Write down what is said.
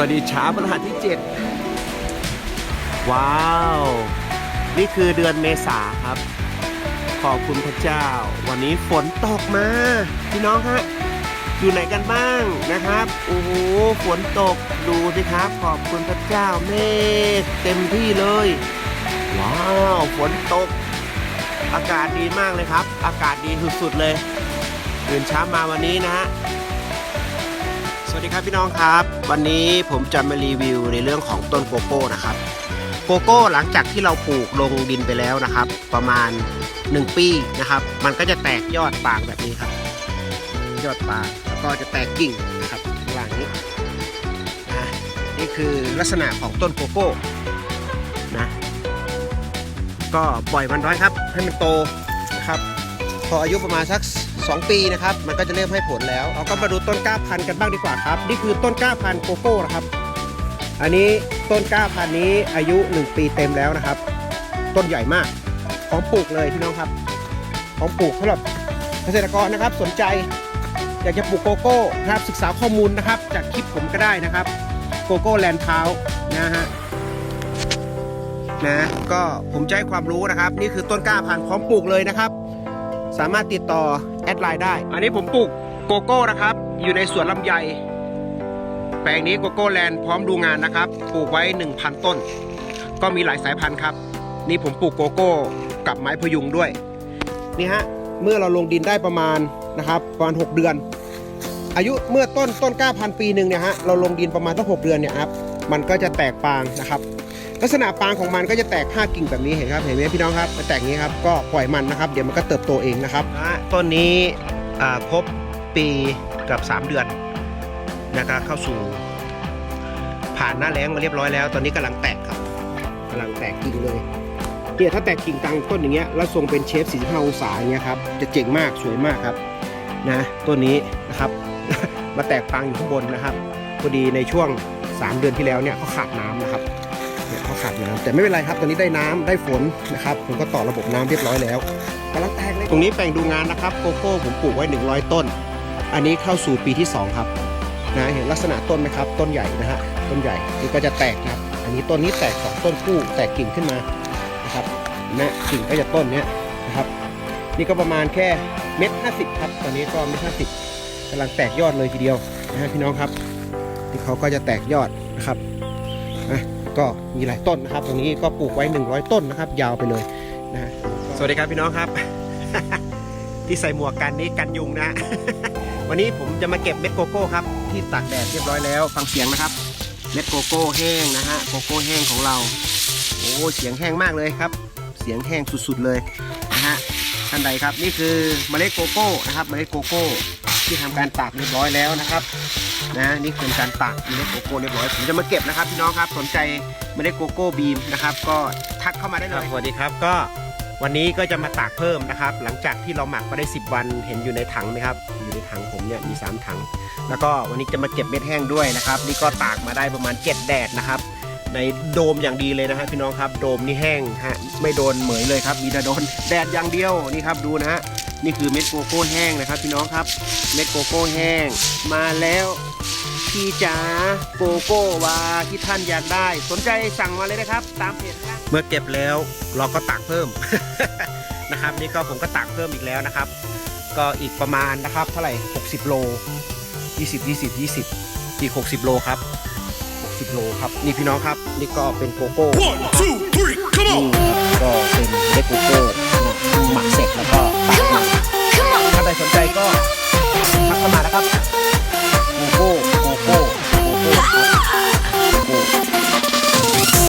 วัสดีเช้าพฤหัสที่ 7 ว้าว นี่คือเดือนเมษาครับ ขอบคุณพระเจ้า วันนี้ฝนตกมา พี่น้องฮะ อยู่ไหนกันบ้างนะครับ โอ้โห ฝนตก ดูสิครับ ขอบคุณพระเจ้า เมฆเต็มที่เลย ว้าว ฝนตก อากาศดีมากเลยครับ อากาศดีสุดๆเลย ตื่นเช้ามาวันนี้นะฮะ สวัสดีครับพี่น้องครับ วันนี้ผมจะมารีวิวในเรื่องของต้นโกโก้นะครับ โกโก้หลังจากที่เราปลูกลงดินไปแล้วนะครับ ประมาณ 1 ปีนะครับ มันก็จะแตกยอดปางแบบนี้ครับ ยอดปางแล้วก็จะแตกกิ่งนะครับข้างล่างนี้นะนี่คือลักษณะของต้นโกโก้นะก็ปล่อยมันไว้ครับ ให้มันโตนะครับ พออายุประมาณสัก 2 ปีนะครับ มันก็จะเริ่มให้ผลแล้ว เราก็มาดูต้นกล้าพันธุ์กันบ้างดีกว่าครับ นี่คือต้นกล้าพันธุ์โกโก้นะครับ อันนี้ต้นกล้าพันธุ์นี้อายุ 1 ปีเต็มแล้วนะครับ ต้นใหญ่มาก ของปลูกเลยพี่น้องครับ ของปลูกสำหรับเกษตรกรนะครับ สนใจอยากจะปลูกโกโก้นะครับ ศึกษาข้อมูลนะครับ จากคลิปผมก็ได้นะครับ โกโก้แลนด์พาวนะฮะนะก็ผมจะให้ความรู้นะครับ นี่คือต้นกล้าพันธุ์พร้อมปลูกเลยนะครับ สามารถติดต่อ แอดไลน์ได้ อันนี้ผมปลูกโกโก้นะครับ อยู่ในสวนลำไย แปลงนี้โกโก้แลนด์พร้อมดูงานนะครับ ปลูกไว้ 1,000 ต้น ก็มีหลายสายพันธุ์ครับ นี่ผมปลูกโกโก้กับไม้พยุงด้วย นี่ฮะ เมื่อเราลงดินได้ประมาณนะครับประมาณ 6 เดือน อายุเมื่อต้นต้นกล้าพันปีหนึ่งเนี่ยฮะ เราลงดินประมาณตั้งหกเดือนเนี่ยครับ มันก็จะแตกปางนะครับ ลักษณะปางของมันก็จะแตก5กิ่งแบบนี้เห็นครับเห็นไหมพี่น้องครับมันแตกอย่างนี้ครับก็ปล่อยมันนะครับเดี๋ยวมันก็เติบโตเองนะครับต้นนี้อ่าครบปีกับ 3 เดือนนะครับเข้าสู่ ผ่านหน้าแล้งมาเรียบร้อยแล้ว ตอนนี้กำลังแตกครับกำลังแตกกิ่งเลยเนี่ยถ้าแตกกิ่งกลางต้นอย่างเงี้ยแล้วทรงเป็นเชฟ45องศาอย่างเงี้ยครับจะเจ๋งมากสวยมากครับนะต้นนี้นะครับมาแตกปางอยู่ข้างบนนะครับพอดีในช่วง 3 เดือนที่แล้วเนี่ยเขาขาดน้ำนะครับ เนี่ยเขาขาดน้ำแต่ไม่เป็นไรครับตอนนี้ได้น้ำได้ฝนนะครับ ผมก็ต่อระบบน้ำเรียบร้อยแล้วกำลังแตกเลยตรงนี้แปลงดูงานนะครับโกโก้ผมปลูกไว้ 100 ต้น อันนี้เข้าสู่ปีที่ 2 ครับนะเห็นลักษณะต้นไหมครับ ต้นใหญ่นะฮะต้นใหญ่นี่ก็จะแตกครับ อันนี้ต้นนี้แตกสองต้นคู่แตกกิ่งขึ้นมานะครับนะกิ่งก็จะต้นเนี้ยนะครับ นี่ก็ประมาณแค่เม็ดห้าสิบครับ ตอนนี้ก็เม็ดห้าสิบกำลังแตกยอดเลยทีเดียวนะฮะพี่น้องครับที่เขาก็จะแตกยอดนะครับอะ ก็มีหลายต้นนะครับ ตรงนี้ก็ปลูกไว้ 100 ต้นนะครับ ยาวไปเลยนะฮะสวัสดีครับพี่น้องครับ ที่ใส่หมวกกันนี้กันยุงนะ วันนี้ผมจะมาเก็บเม็ดโกโก้ครับ ที่ตากแดดเรียบร้อยแล้วฟังเสียงนะครับ เม็ดโกโก้แห้งนะฮะโกโก้แห้งของเราโอ้เสียงแห้งมากเลยครับ เสียงแห้งสุดๆเลยนะฮะท่านใดครับ นี่คือเมล็ดโกโก้นะครับเมล็ดโกโก้ ที่ทำการตากเรียบร้อยแล้วนะครับนะนี่คือการตากเมล็ดโกโก้เรียบร้อยผมจะมาเก็บนะครับพี่น้องครับสนใจเมล็ดโกโก้บีมนะครับ ก็ทักเข้ามาได้เลยสวัสดีครับก็วันนี้ก็จะมาตากเพิ่มนะครับ หลังจากที่เราหมักมาได้ 10 วันเห็นอยู่ในถังไหมครับ อยู่ในถังผมเนี่ยมี 3 ถัง แล้วก็วันนี้จะมาเก็บเม็ดแห้งด้วยนะครับ นี่ก็ตากมาได้ประมาณ 7 แดดนะครับ ในโดมอย่างดีเลยนะฮะพี่น้องครับ โดมนี่แห้งฮะไม่โดนเหมยเลยครับ มีแต่โดนแดดอย่างเดียวนี่ครับดูนะฮะ นี่คือเม็ดโกโก้แห้งนะครับพี่น้องครับ เม็ดโกโก้แห้ง มาแล้วพี่จ๋าโกโก้วาที่ท่านอยากได้ สนใจสั่งมาเลยนะครับ ตามเพจข้างเมื่อเก็บแล้วเราก็ตักเพิ่ม นะครับ นี่ก็ผมก็ตักเพิ่มอีกแล้วนะครับ ก็อีกประมาณนะครับเท่าไหร่ 60 โล 20 20 20 อีก 60 โลครับ 60 โลครับ นี่พี่น้องครับ นี่ก็เป็นโกโก้ One, two, three, come นี่ on! ก็เป็นเม็ดโกโก้ หมักเสร็จแล้วก็ถ้าใครสนใจก็ทักเข้ามานะครับ